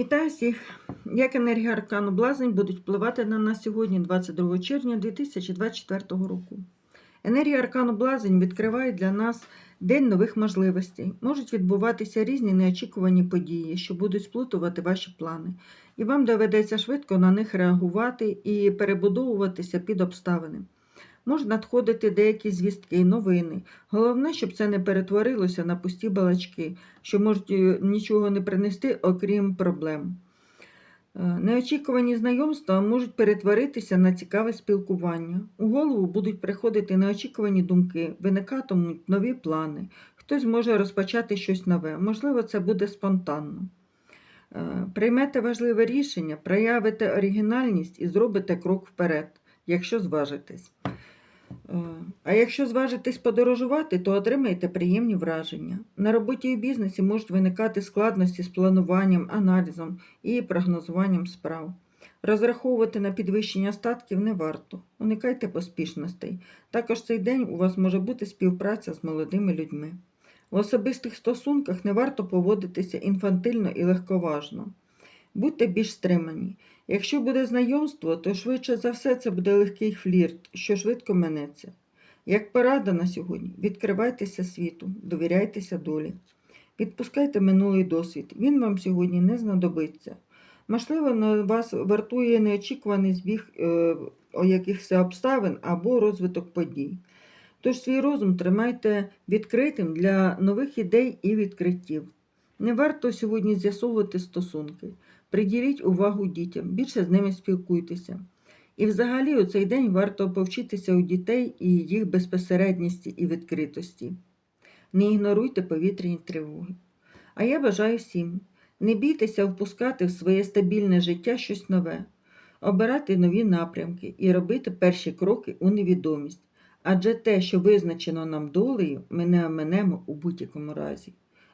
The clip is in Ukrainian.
Вітаю всіх! Як енергія аркану Блазень будуть впливати на нас сьогодні, 22 червня 2024 року. Енергія аркану Блазень відкриває для нас день нових можливостей. Можуть відбуватися різні неочікувані події, що будуть сплутувати ваші плани, і вам доведеться швидко на них реагувати і перебудовуватися під обставини. Можуть надходити деякі звістки, новини. Головне, щоб це не перетворилося на пусті балачки, що можуть е, нічого не принести, окрім проблем. Е, Неочікувані знайомства можуть перетворитися на цікаве спілкування. У голову будуть приходити неочікувані думки, виникатимуть нові плани. Хтось може розпочати щось нове. Можливо, це буде спонтанно. Е, Приймете важливе рішення, проявите оригінальність і зробите крок вперед, якщо зважитесь. Е, А якщо зважитесь подорожувати, то отримаєте приємні враження. На роботі і бізнесі можуть виникати складності з плануванням, аналізом і прогнозуванням справ. Розраховувати на підвищення статків не варто. Уникайте поспішностей. Також цей день у вас може бути співпраця з молодими людьми. В особистих стосунках не варто поводитися інфантильно і легковажно. Будьте більш стримані. Якщо буде знайомство, то швидше за все це буде легкий флірт, що швидко минеться. Як порада на сьогодні, відкривайтеся світу, довіряйтеся долі. Відпускайте минулий досвід, він вам сьогодні не знадобиться. Можливо, на вас вартує неочікуваний збіг е, якихось обставин або розвиток подій. Тож свій розум тримайте відкритим для нових ідей і відкриттів. Не варто сьогодні з'ясовувати стосунки. Приділіть увагу дітям, більше з ними спілкуйтеся. І взагалі у цей день варто повчитися у дітей і їх безпосередності і відкритості. Не ігноруйте повітряні тривоги. А я бажаю всім не бійтеся впускати в своє стабільне життя щось нове, обирати нові напрямки і робити перші кроки у невідомість. Адже те, що визначено нам долею, ми не оминемо у будь-якому разі.